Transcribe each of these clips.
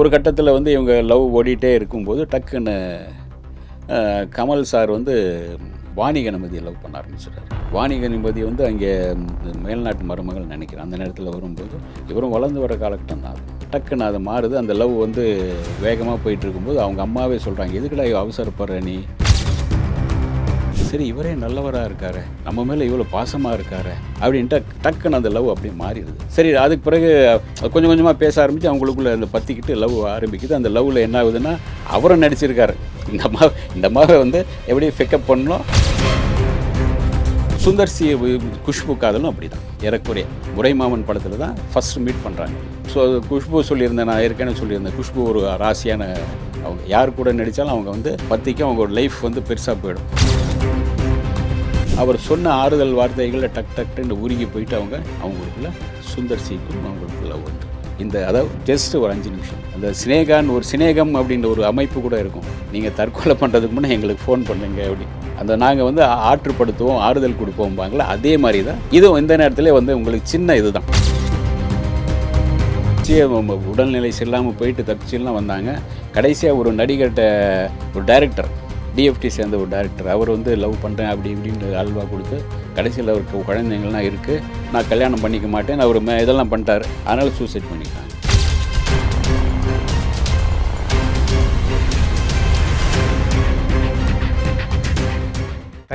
ஒரு கட்டத்தில் வந்து இவங்க லவ் ஓடிட்டே இருக்கும்போது டக்குன்னு கமல் சார் வந்து வாணி கணபதியை லவ் பண்ண ஆரம்பிச்சிட்டார் வாணி கணபதி வந்து அங்கே மேல்நாட்டு மருமகள் நினைக்கிறேன். அந்த நேரத்தில் வரும்போது இவரும் வளர்ந்து வர காலகட்டம் தான். டக்குன்னு அது மாறுது. அந்த லவ் வந்து வேகமாக போயிட்டு இருக்கும்போது அவங்க அம்மாவே சொல்கிறாங்க எதுக்கடா அவசரப்படுற நீ? சரி இவரே நல்லவராக இருக்காரு. நம்ம மேலே இவ்வளோ பாசமாக இருக்காரு. அப்படின்ட்டு டக்குன்னு அந்த லவ் அப்படியே மாறிடுது. சரி அதுக்கு பிறகு கொஞ்சம் கொஞ்சமாக பேச ஆரம்பித்து அவங்களுக்குள்ள அந்த பற்றிக்கிட்டு லவ் ஆரம்பிக்குது. அந்த லவ்வில் என்ன ஆகுதுன்னா அவரும் நடிச்சிருக்காரு. இந்த மாதிரி இந்த மாதிரி வந்து எப்படி பிக்கப் பண்ணணும். சுந்தர் சி குஷ்பு காதலும் அப்படி தான் ஏறக்குறைய முறைமாமன் படத்தில் தான் ஃபஸ்ட்டு மீட் பண்ணுறாங்க ஸோ குஷ்பு சொல்லியிருந்தேன் நான் ஏற்கனவே சொல்லியிருந்தேன் குஷ்பு ஒரு ராசியான அவங்க. யார் கூட நடித்தாலும் அவங்க வந்து பத்திக்கும் அவங்க லைஃப் வந்து பெருசாக போயிடும். அவர் சொன்ன ஆறுதல் வார்த்தைகளில் டக் டக்குன்னு உருகி போயிட்டு அவங்க அவங்களுக்குள்ள சுந்தர் சிக்கும் அவங்களுக்குள்ள ஒன்று இந்த அதாவது ஜஸ்ட் ஒரு அஞ்சு நிமிஷம். அந்த சினேகான் ஒரு சினேகம் அப்படின்ற ஒரு அமைப்பு கூட இருக்கும். நீங்கள் தற்கொலை பண்ணுறதுக்கு முன்னே எங்களுக்கு ஃபோன் பண்ணுங்க அப்படி. அந்த நாங்கள் வந்து ஆற்றுப்படுத்துவோம் ஆறுதல் கொடுப்போம்பாங்களா அதே மாதிரி தான் இதுவும் இந்த நேரத்தில் வந்து உங்களுக்கு சின்ன இதுதான். உடல்நிலை சரியில்லாமல் போயிட்டு தப்பிச்சுலாம் வந்தாங்க. கடைசியாக ஒரு நடிகர்கிட்ட ஒரு டைரக்டர் டிஎஃப்டி சேர்ந்த ஒரு டைரக்டர் அவர் வந்து லவ் பண்ணுறேன் அப்படி இப்படின்னு அல்வா கொடுத்து கடைசியில் அவருக்கு குழந்தைங்கள்லாம் இருக்குது நான் கல்யாணம் பண்ணிக்க மாட்டேன் அவர் மே இதெல்லாம் பண்ணிட்டாரு. அதனால் சூசைட் பண்ணிட்டாங்க.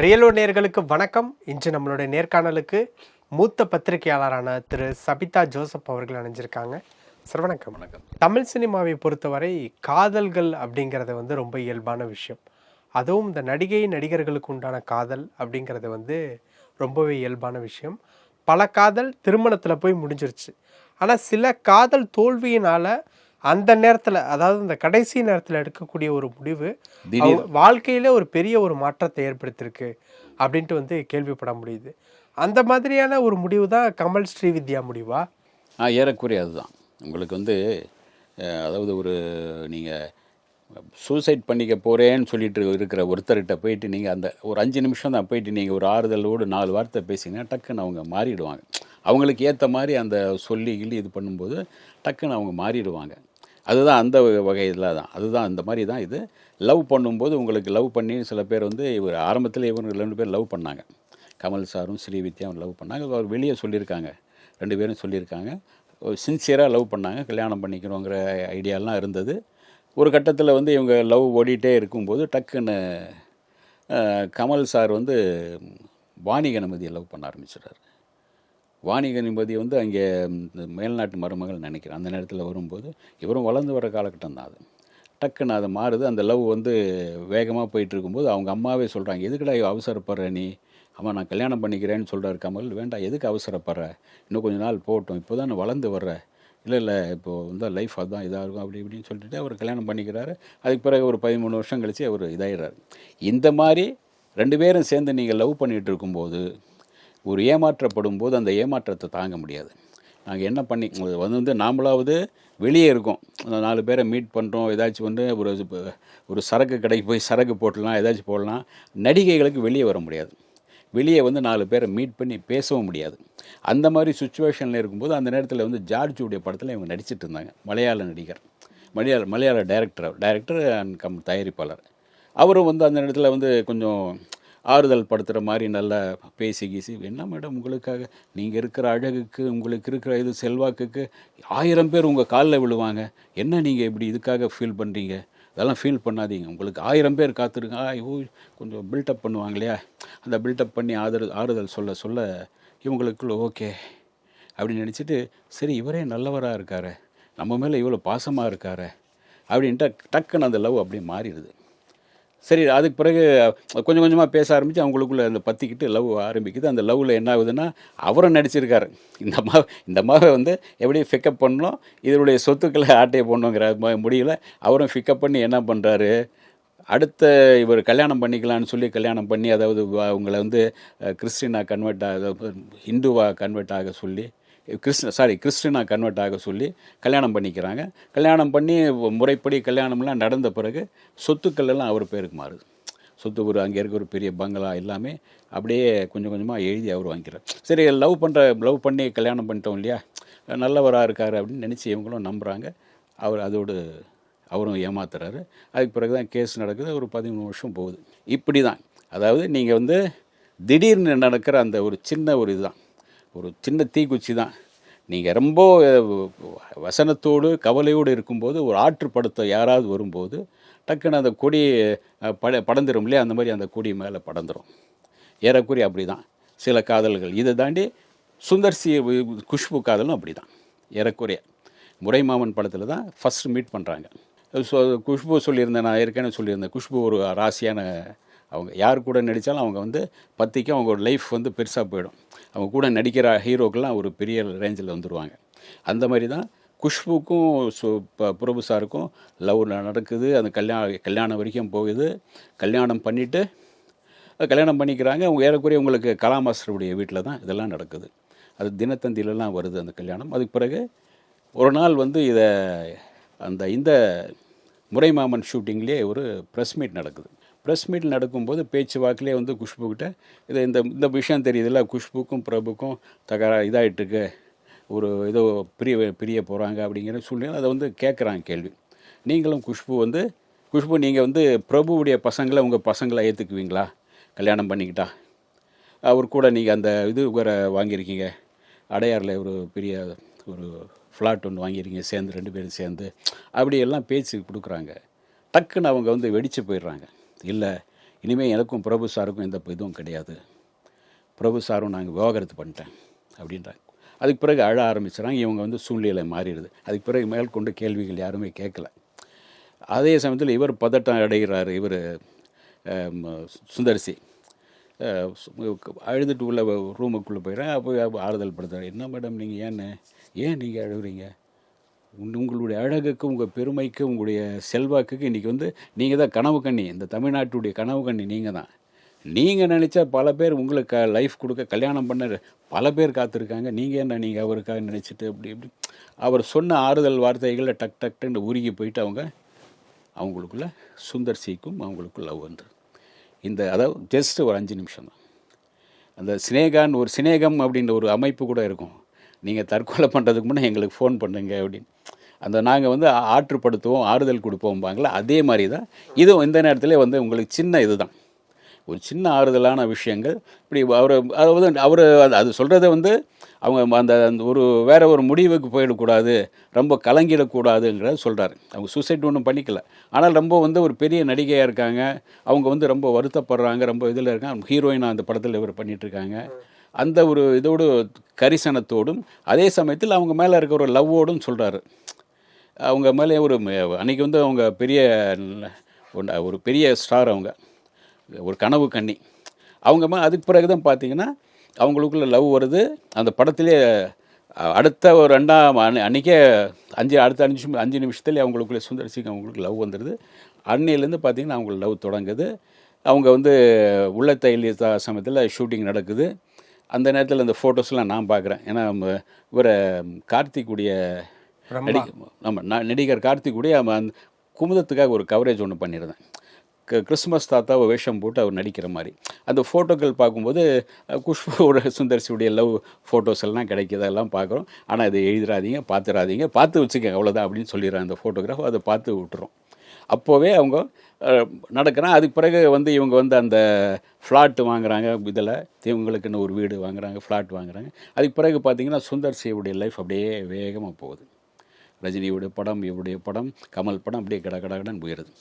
ரியலோ நேர்களுக்கு வணக்கம். இன்று நம்மளுடைய நேர்காணலுக்கு மூத்த பத்திரிகையாளரான திரு சபிதா ஜோசப் அவர்கள் அணிஞ்சிருக்காங்க சார் வணக்கம். வணக்கம். தமிழ் சினிமாவை பொறுத்தவரை காதல்கள் அப்படிங்கிறது வந்து ரொம்ப இயல்பான விஷயம். அதுவும் இந்த நடிகை நடிகர்களுக்கு உண்டான காதல் அப்படிங்கிறது வந்து ரொம்பவே இயல்பான விஷயம். பல காதல் திருமணத்தில் போய் முடிஞ்சிருச்சு. ஆனால் சில காதல் தோல்வியினால அந்த நேரத்தில் அதாவது இந்த கடைசி நேரத்தில் எடுக்கக்கூடிய ஒரு முடிவு வாழ்க்கையில ஒரு பெரிய ஒரு மாற்றத்தை ஏற்படுத்தியிருக்கு அப்படின்ட்டு வந்து கேள்விப்பட முடியுது. அந்த மாதிரியான ஒரு முடிவு தான் கமல் ஸ்ரீவித்யா முடிவா? ஏறக்குறைய அதுதான். உங்களுக்கு வந்து அதாவது ஒரு நீங்கள் சூசைட் பண்ணிக்க போகிறேன்னு சொல்லிட்டு இருக்கிற ஒருத்தர்கிட்ட போயிட்டு நீங்கள் அந்த ஒரு அஞ்சு நிமிஷம் தான் போயிட்டு நீங்கள் ஒரு ஆறுதலோடு நாலு வார்த்தை பேசிங்கன்னா டக்குன்னு அவங்க மாறிடுவாங்க. அவங்களுக்கு ஏற்ற மாதிரி அந்த சொல்லி கிள்ளி இது பண்ணும்போது டக்குன்னு அவங்க மாறிடுவாங்க. அதுதான் அந்த வகையில் தான். அதுதான் அந்த மாதிரி தான் இது. லவ் பண்ணும்போது உங்களுக்கு லவ் பண்ணி சில பேர் வந்து இவர் ஆரம்பத்தில் இவங்க ரெண்டு பேர் லவ் பண்ணாங்க. கமல் சாரும் ஸ்ரீவித்யாவும் லவ் பண்ணாங்க. அவர் வெளியே சொல்லியிருக்காங்க. ரெண்டு பேரும் சொல்லியிருக்காங்க. சின்சியராக லவ் பண்ணாங்க. கல்யாணம் பண்ணிக்கணுங்கிற ஐடியாலாம் இருந்தது. ஒரு கட்டத்தில் வந்து இவங்க லவ் ஓடிட்டே இருக்கும்போது டக்குன்னு கமல் சார் வந்து வாணி கணபதியை லவ் பண்ண ஆரம்பிச்சிடுறாரு. வாணி கணபதி வந்து அங்கே இந்த மேல்நாட்டு மருமகள் நினைக்கிறேன். அந்த நேரத்தில் வரும்போது இவரும் வளர்ந்து வர காலகட்டம் தான் அது. டக்குன்னு அது மாறுது. அந்த லவ் வந்து வேகமாக போயிட்டு இருக்கும்போது அவங்க அம்மாவே சொல்கிறாங்க எதுக்குடா அவசரப்படுற நீ? அம்மா நான் கல்யாணம் பண்ணிக்கிறேன்னு சொல்கிறார் கமல். வேண்டாம் எதுக்கு அவசரப்படுற? இன்னும் கொஞ்ச நாள் போகட்டும் இப்போ தான் வளர்ந்து வர்ற. இல்லை இல்லை இப்போது வந்து லைஃப் அதான் இதாக இருக்கும் அப்படி இப்படின்னு சொல்லிட்டு அவர் கல்யாணம் பண்ணிக்கிறாரு. அதுக்கு பிறகு ஒரு பதிமூணு வருஷம் கழித்து அவர் இதாயிடுறாரு. இந்த மாதிரி ரெண்டு பேரும் சேர்ந்து நீங்கள் லவ் பண்ணிகிட்டு இருக்கும்போது ஒரு ஏமாற்றப்படும் போது அந்த ஏமாற்றத்தை தாங்க முடியாது. நாங்கள் என்ன பண்ணி வந்து வந்து நாமளாவது வெளியே இருக்கோம். அந்த நாலு பேரை மீட் பண்ணுறோம் ஏதாச்சும் வந்து ஒரு ஒரு சரக்கு கடைக்கு போய் சரக்கு போட்டலாம் ஏதாச்சும் போடலாம். நடிகைகளுக்கு வெளியே வர முடியாது. வெளியே வந்து நாலு பேரை மீட் பண்ணி பேசவும் முடியாது. அந்த மாதிரி சுச்சுவேஷனில் இருக்கும்போது அந்த நேரத்தில் வந்து ஜார்ஜுடைய படத்தில் இவங்க நடிச்சிட்டு இருந்தாங்க. மலையாள நடிகர். மலையாள மலையாள டைரக்டர் டைரக்டர் அண்ட் கம் தயாரிப்பாளர். அவரும் வந்து அந்த இடத்துல வந்து கொஞ்சம் ஆறுதல் படுத்துகிற மாதிரி நல்லா பேசி கீசி என்ன மேடம் உங்களுக்காக? நீங்கள் இருக்கிற அழகுக்கு உங்களுக்கு இருக்கிற இது செல்வாக்குக்கு ஆயிரம் பேர் உங்கள் காலில் விழுவாங்க. என்ன நீங்கள் இப்படி இதுக்காக ஃபீல் பண்ணுறீங்க அதெல்லாம் ஃபீல் பண்ணாதீங்க. உங்களுக்கு ஆயிரம் பேர் காத்திருங்க ஐயோ கொஞ்சம் பில்டப் பண்ணுவாங்க இல்லையா அந்த பில்டப் பண்ணி ஆதரவு ஆறுதல் சொல்ல சொல்ல இவங்களுக்குள்ள ஓகே அப்படின்னு நினச்சிட்டு சரி இவரே நல்லவராக இருக்காரு. நம்ம மேலே இவ்வளோ பாசமாக இருக்காரு. அப்படின்ட்டு டக்குன்னு அந்த லவ் அப்படியே மாறிடுது. சரி அதுக்கு பிறகு கொஞ்சம் கொஞ்சமாக பேச ஆரம்பித்து அவங்களுக்குள்ள அந்த பற்றிக்கிட்டு லவ் ஆரம்பிக்குது. அந்த லவ்வில் என்ன ஆகுதுன்னா அவரும் நடிச்சிருக்காரு. இந்த மா இந்த மாதிரி வந்து எப்படி பிக்கப் பண்ணணும். இதனுடைய சொத்துக்களை ஆட்டையை போடணுங்கிற முடியல அவரும் பிக்கப் பண்ணி என்ன பண்ணுறாரு அடுத்த இவர் கல்யாணம் பண்ணிக்கலாம்னு சொல்லி கல்யாணம் பண்ணி அதாவது அவங்கள வந்து கிறிஸ்டினாக கிறிஸ்டினா கன்வெர்ட் ஆக இந்துவா கன்வெர்ட் ஆக சொல்லி கிறிஸ்டின சாரி கிறிஸ்டினாக கன்வெர்ட் ஆக சொல்லி கல்யாணம் பண்ணிக்கிறாங்க. கல்யாணம் பண்ணி முறைப்படி கல்யாணம்லாம் நடந்த பிறகு சொத்துக்கள் எல்லாம் அவர் பேருக்கு மாறுது. சொத்து ஒரு அங்கே இருக்க ஒரு பெரிய பங்களா எல்லாமே அப்படியே கொஞ்சம் கொஞ்சமாக எழுதி அவர் வாங்கிக்கிறார். சரி லவ் பண்ணுற லவ் பண்ணி கல்யாணம் பண்ணிட்டோம் இல்லையா? நல்லவராக இருக்கார் அப்படின்னு நினச்சி இவங்களும் நம்புகிறாங்க அவர் அதோடு அவரும் ஏமாத்துறாரு. அதுக்கு பிறகு தான் கேஸ் நடக்குது. ஒரு பதிமூணு வருஷம் போகுது. இப்படி தான் அதாவது நீங்கள் வந்து திடீர்னு நடக்கிற அந்த ஒரு சின்ன ஒரு இதுதான். ஒரு சின்ன தீக்குச்சி தான். நீங்கள் ரொம்ப வசனத்தோடு கவலையோடு இருக்கும்போது ஒரு ஆற்றுப்படுத்த யாராவது வரும்போது டக்குன்னு அந்த கொடி பட படந்துடும் இல்லையா? அந்த மாதிரி அந்த கொடி மேலே படந்துடும் ஏறக்குறைய அப்படி தான் சில காதல்கள். இதை தாண்டி சுந்தர்சி குஷ்பு காதலும் அப்படி தான் ஏறக்குறைய. முறைமாமன் படத்தில் தான் ஃபஸ்ட் மீட் பண்ணுறாங்க ஸோ குஷ்பு சொல்லியிருந்தேன் நான் ஏற்கனவே சொல்லியிருந்தேன் குஷ்பு ஒரு ராசியான அவங்க யார் கூட நடித்தாலும் அவங்க வந்து பத்திக்கு அவங்க லைஃப் வந்து பெருசாக போயிடும். அவங்க கூட நடிக்கிற ஹீரோக்கெல்லாம் ஒரு பெரிய ரேஞ்சில் வந்துடுவாங்க அந்த மாதிரி தான் குஷ்புக்கும் சு பிரபு சாருக்கும் லவ் நடக்குது. அந்த கல்யாண கல்யாணம் வரைக்கும் போகுது. கல்யாணம் பண்ணிவிட்டு கல்யாணம் பண்ணிக்கிறாங்க. அவங்க ஏறக்குறைய உங்களுக்கு கலாமாஸ்டருடைய வீட்டில் தான் இதெல்லாம் நடக்குது. அது தினத்தந்தியிலலாம் வருது அந்த கல்யாணம். அதுக்கு பிறகு ஒரு நாள் வந்து இதை அந்த இந்த முறைமாமன் ஷூட்டிங்லேயே ஒரு ப்ரெஸ் மீட் நடக்குது. ப்ரெஸ் மீட் நடக்கும்போது பேச்சு வாக்கிலே வந்து குஷ்புக்கிட்ட இது இந்த இந்த விஷயம் தெரியுதுல்ல குஷ்புக்கும் பிரபுக்கும் தகரா இதாகிட்டுருக்கு ஒரு ஏதோ பிரிய பிரிய போகிறாங்க அப்படிங்கிற சூழ்நிலை அதை வந்து கேட்குறாங்க கேள்வி. நீங்களும் குஷ்பு வந்து குஷ்பு நீங்கள் வந்து பிரபுவுடைய பசங்களை உங்கள் பசங்களை ஏற்றுக்குவீங்களா கல்யாணம் பண்ணிக்கிட்டா? அவர் கூட நீங்கள் அந்த இது வேற வாங்கியிருக்கீங்க. அடையாரில் ஒரு பெரிய ஒரு ஃப்ளாட் ஒன்று வாங்கியிருக்கீங்க சேர்ந்து ரெண்டு பேரும் சேர்ந்து. அப்படியெல்லாம் பேச்சு கொடுக்குறாங்க. டக்குன்னு அவங்க வந்து வெடிச்சு போயிடுறாங்க. இல்லை இனிமேல் எனக்கும் பிரபு சாருக்கும் எந்த இதுவும் கிடையாது. பிரபு சாரும் நாங்கள் விவாகரத்து பண்ணிட்டேன் அப்படின்றாங்க. அதுக்கு பிறகு அழ ஆரம்பிச்சுறாங்க இவங்க வந்து சூழ்நிலை மாறிடுது. அதுக்கு பிறகு மேல் கொண்டு கேள்விகள் யாருமே கேட்கல. அதே சமயத்தில் இவர் பதட்டம் அடைகிறார் இவர் சுந்தர்சி. சு- அழுதுட்டு உள்ள ரூமுக்குள்ளே போயிடுறேன் அப்போ ஆறுதல் படுத்துறேன் என்ன மேடம் நீங்கள் ஏன்னு? ஏன் நீங்கள் அழுகுறீங்க? உங்களுடைய அழகுக்கு உங்கள் பெருமைக்கு உங்களுடைய செல்வாக்குக்கு இன்றைக்கி வந்து நீங்கள் தான் கனவு கண்ணி. இந்த தமிழ்நாட்டுடைய கனவு கண்ணி நீங்கள் தான். நீங்கள் நினச்சா பல பேர் உங்களுக்கு லைஃப் கொடுக்க கல்யாணம் பண்ண பல பேர் காத்திருக்காங்க. நீங்கள் என்ன நீங்கள் அவருக்காக நினச்சிட்டு அப்படி இப்படி. அவர் சொன்ன ஆறுதல் வார்த்தைகளில் டக் டக்குன்னு உருகி போயிட்டு அவங்க அவங்களுக்குள்ள சுந்தர் சிக்கும் அவங்களுக்குள்ள லவ் வந்து. இந்த அதாவது ஜஸ்ட் ஒரு அஞ்சு நிமிஷம் தான் அந்த சினேகான் ஒரு சினேகம் அப்படின்ற ஒரு அமைப்பு கூட இருக்கும். நீங்கள் தற்கொலை பண்ணுறதுக்கு முன்னே எங்களுக்கு ஃபோன் பண்ணுங்க அப்படின்னு. அந்த நாங்கள் வந்து ஆற்றுப்படுத்துவோம் ஆறுதல் கொடுப்போம்பாங்களே அதே மாதிரி தான் இதுவும் இந்த நேரத்தில் வந்து உங்களுக்கு சின்ன இதுதான். ஒரு சின்ன ஆறுதலான விஷயங்கள். இப்படி அவர் அதாவது அவர் அது சொல்கிறத வந்து அவங்க அந்த அந்த ஒரு வேற ஒரு முடிவுக்கு போயிடக்கூடாது ரொம்ப கலங்கிடக்கூடாதுங்கிறத சொல்கிறாரு அவங்க சூசைட் ஒன்றும் பண்ணிக்கல. ஆனால் ரொம்ப வந்து ஒரு பெரிய நடிகையாக இருக்காங்க. அவங்க வந்து ரொம்ப வருத்தப்படுறாங்க ரொம்ப இதில் இருக்காங்க. ஹீரோயினாக அந்த படத்தில் இவர் பண்ணிகிட்ருக்காங்க இருக்காங்க. அந்த ஒரு இதோடு கரிசனத்தோடும் அதே சமயத்தில் அவங்க மேலே இருக்க ஒரு லவ்வோடும் சொல்கிறாரு அவங்க மேலே ஒரு அன்றைக்கி அன்னைக்கு வந்து அவங்க பெரிய ஒரு பெரிய ஸ்டார் அவங்க ஒரு கனவு கண்ணி. அவங்க மே- அதுக்கு பிறகு தான் பார்த்தீங்கன்னா அவங்களுக்குள்ள லவ் வருது. அந்த படத்திலே அடுத்த ஒரு ரெண்டாம் அன்னை- அன்னைக்கே அஞ்சு அடுத்த அஞ்சு நிமிஷம் அஞ்சு நிமிஷத்துலேயே அவங்களுக்குள்ளே சுந்தர்சிக்கு அவங்களுக்கு லவ் வந்துடுது அன்னையிலேருந்து பார்த்திங்கன்னா அவங்களுக்கு லவ் தொடங்குது. அவங்க வந்து உள்ளத்தை எழுதிய சமயத்தில் ஷூட்டிங் நடக்குது. அந்த நேரத்தில் இந்த ஃபோட்டோஸ்லாம் நான் பார்க்குறேன். ஏன்னா நம்ம இவரை கார்த்திக்குடைய நடி ஆமாம் நான் நடிகர் கார்த்திக்குடைய அந்த குமுதத்துக்காக ஒரு கவரேஜ் ஒன்று பண்ணியிருந்தேன் க- கிறிஸ்மஸ் தாத்தாவை வேஷம் போட்டு அவர் நடிக்கிற மாதிரி. அந்த ஃபோட்டோக்கள் பார்க்கும்போது அஹ், குஷ்புவோட சுந்தர்சியுடைய லவ் ஃபோட்டோஸ் எல்லாம் கிடைக்கிது அதெல்லாம் பார்க்குறோம். ஆனால் அதை எழுதிடாதீங்க பார்த்துடாதீங்க. பார்த்து வச்சுக்கங்க அவ்வளோதான் அப்படின்னு சொல்லிடுறேன் அந்த ஃபோட்டோகிராஃப் அதை பார்த்து விட்டுறோம். அப்போவே அவங்க நடக்கிறான் அதுக்கு பிறகு வந்து இவங்க வந்து அந்த ஃப்ளாட் வாங்குறாங்க. இதில் இவங்களுக்குன்னு ஒரு வீடு வாங்குறாங்க ஃப்ளாட் வாங்குறாங்க. அதுக்கு பிறகு பார்த்தீங்கன்னா சுந்தர் சிவுடைய லைஃப் அப்படியே வேகமாக போகுது. ரஜினியுடைய படம் இவருடைய படம் கமல் படம் அப்படியே கட கடகடன் போயிடுது.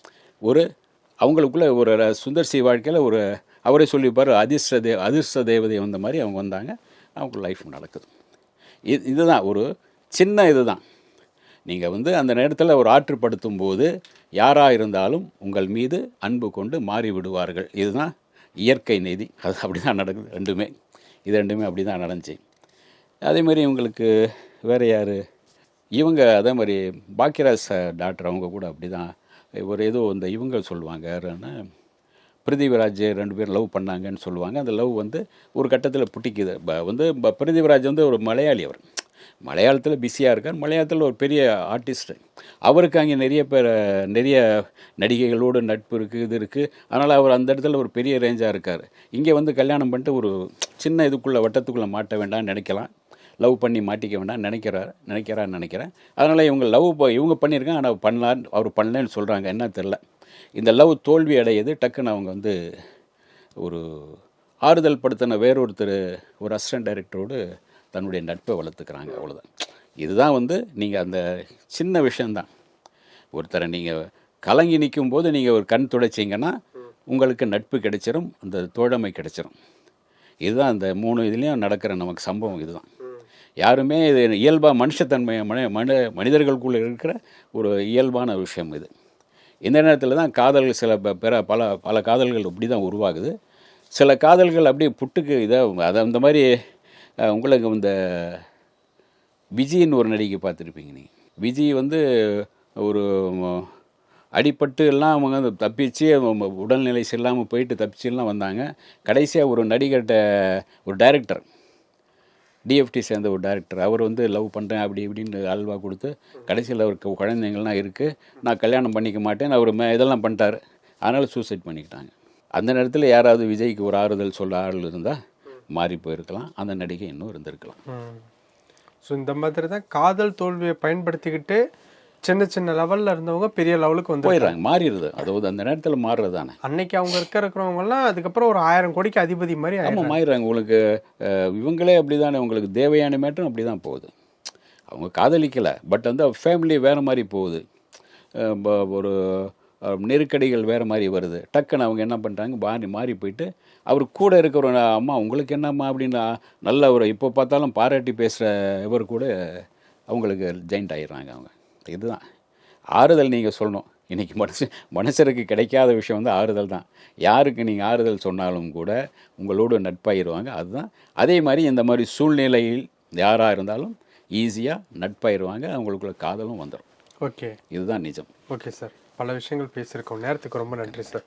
ஒரு அவங்களுக்குள்ள ஒரு சுந்தர் சி வாழ்க்கையில் ஒரு அவரே சொல்லிப்பார் அதிர்ஷ்ட தே அதிர்ஷ்ட தேவதை வந்த மாதிரி அவங்க வந்தாங்க. அவங்க லைஃப் நடக்குது. இது இதுதான் ஒரு சின்ன இதுதான். நீங்கள் வந்து அந்த நேரத்தில் ஒரு ஆற்றுப்படுத்தும் போது யாராக இருந்தாலும் உங்கள் மீது அன்பு கொண்டு மாறிவிடுவார்கள் இதுதான் இயற்கை நீதி. அது அப்படி தான் நடக்குது. ரெண்டுமே. இது ரெண்டுமே அப்படி தான் நடந்துச்சு. அதே மாதிரி இவங்களுக்கு வேறு யார்? இவங்க அதே மாதிரி பாக்கியராஜ் டாக்டர் அவங்க கூட அப்படி தான் ஒரு ஏதோ இந்த இவங்க சொல்லுவாங்க. யாருன்னா பிருத்திவிராஜ் ரெண்டு பேரும் லவ் பண்ணாங்கன்னு சொல்லுவாங்க. அந்த லவ் வந்து ஒரு கட்டத்தில் பிடிக்குது. ப- வந்து ப- பிருத்திவிராஜ் வந்து ஒரு மலையாளி அவர். மலையாளத்தில் பிஸியாக இருக்கார். மலையாளத்தில் ஒரு பெரிய ஆர்டிஸ்ட் அவருக்கு அங்கே நிறைய பேர் நிறைய நடிகைகளோடு நட்பு இருக்குது இது இருக்குது அதனால் அவர் அந்த இடத்துல ஒரு பெரிய ரேஞ்சாக இருக்கார். இங்கே வந்து கல்யாணம் பண்ணிட்டு ஒரு சின்ன இதுக்குள்ளே வட்டத்துக்குள்ளே மாட்ட வேண்டாம்னு நினைக்கலாம். லவ் பண்ணி மாட்டிக்க வேண்டாம் நினைக்கிறார் நினைக்கிறான்னு நினைக்கிறேன். அதனால் இவங்க லவ் இவங்க பண்ணியிருக்காங்க ஆனால் பண்ணலான்னு அவர் பண்ணலன்னு சொல்கிறாங்க என்ன தெரில இந்த லவ் தோல்வி அடையுது டக்குன்னு அவங்க வந்து ஒரு ஆறுதல் படுத்தின வேறொருத்தர் ஒரு அசிஸ்டன்ட் டைரக்டரோடு தன்னுடைய நட்பை வளர்த்துக்கிறாங்க அவ்வளோதான் இதுதான் வந்து நீங்கள் அந்த சின்ன விஷயந்தான் ஒருத்தரை நீங்கள் கலங்கி நிற்கும் போது நீங்கள் ஒரு கண் துடைச்சிங்கன்னா உங்களுக்கு நட்பு கிடைச்சிரும் அந்த தோழமை கிடைச்சிரும். இதுதான் அந்த மூணு இதுலேயும் நடக்கிற நமக்கு சம்பவம் இதுதான். யாருமே இது இயல்பாக மனுஷத்தன்மை மனி மனித மனிதர்களுக்குள்ளே இருக்கிற ஒரு இயல்பான விஷயம் இது. இந்த நேரத்தில் தான் காதல்கள் சில பிற பல பல காதல்கள் இப்படி தான் உருவாகுது. சில காதல்கள் அப்படியே புட்டுக்கு இதாக அதை அந்த மாதிரி உங்களுக்கு இந்த விஜயின்னு ஒரு நடிகை பார்த்துருப்பீங்க நீங்கள் விஜய் வந்து ஒரு அடிப்பட்டு எல்லாம் அவங்க தப்பிச்சு உடல்நிலை சரியில்லாமல் போயிட்டு தப்பிச்சுலாம் வந்தாங்க. கடைசியாக ஒரு நடிகர்கிட்ட ஒரு டைரக்டர் டிஎஃப்டி சேர்ந்த ஒரு டைரக்டர் அவர் வந்து லவ் பண்ணுறேன் அப்படி இப்படின்னு அல்வா கொடுத்து கடைசியில் அவருக்கு குழந்தைங்கள்லாம் இருக்குது நான் கல்யாணம் பண்ணிக்க மாட்டேன் அவர் மே இதெல்லாம் பண்ணிட்டார். அதனால் சூசைட் பண்ணிக்கிட்டாங்க. அந்த நேரத்தில் யாராவது விஜய்க்கு ஒரு ஆறுதல் சொல்ல ஆள் இருந்தால் மாறி போயிருக்கலாம். அந்த நடிகை இன்னும் இருந்திருக்கலாம். ஸோ இந்த மாதிரி தான் காதல் தோல்வியை பயன்படுத்திக்கிட்டு சின்ன சின்ன லெவல்ல இருந்தவங்க பெரிய லெவலுக்கு வந்து போயிடுறாங்க. மாறிடுது. அதாவது அந்த நேரத்தில் மாறுறது தானே. அன்னைக்கு அவங்க இருக்க இருக்கிறவங்க எல்லாம் அதுக்கப்புறம் ஒரு ஆயிரம் கோடிக்கு அதிபதி மாதிரி. ஆமாம் மாறிடுறாங்க. உங்களுக்கு இவங்களே அப்படி தானே உங்களுக்கு தேவையான மேட்டும் அப்படி தான் போகுது. அவங்க காதலிக்கலை. பட் வந்து ஃபேமிலி வேறு மாதிரி போகுது. ஒரு நெருக்கடிகள் வேறு மாதிரி வருது. டக்குன்னு அவங்க என்ன பண்ணுறாங்க மாறி மாறி போயிட்டு அவர் கூட இருக்கிற அம்மா உங்களுக்கு என்னம்மா? அப்படின்னு நல்ல ஒரு இப்போ பார்த்தாலும் பாராட்டி பேசுகிற இவர் கூட அவங்களுக்கு ஜெயிண்ட் ஆயிடுறாங்க அவங்க. இதுதான். ஆறுதல் நீங்கள் சொல்லணும். இன்றைக்கி மனுஷ மனுஷருக்கு கிடைக்காத விஷயம் வந்து ஆறுதல் தான். யாருக்கு நீங்கள் ஆறுதல் சொன்னாலும் கூட உங்களோட நட்பாயிருவாங்க அதுதான். அதே மாதிரி இந்த மாதிரி சூழ்நிலையில் யாராக இருந்தாலும் ஈஸியாக நட்பாயிருவாங்க அவங்களுக்குள்ள காதலும் வந்துடும் ஓகே. இதுதான் நிஜம். Okay sir. பல விஷயங்கள் பேசியிருக்கோம். நேரத்துக்கு ரொம்ப நன்றி சார்.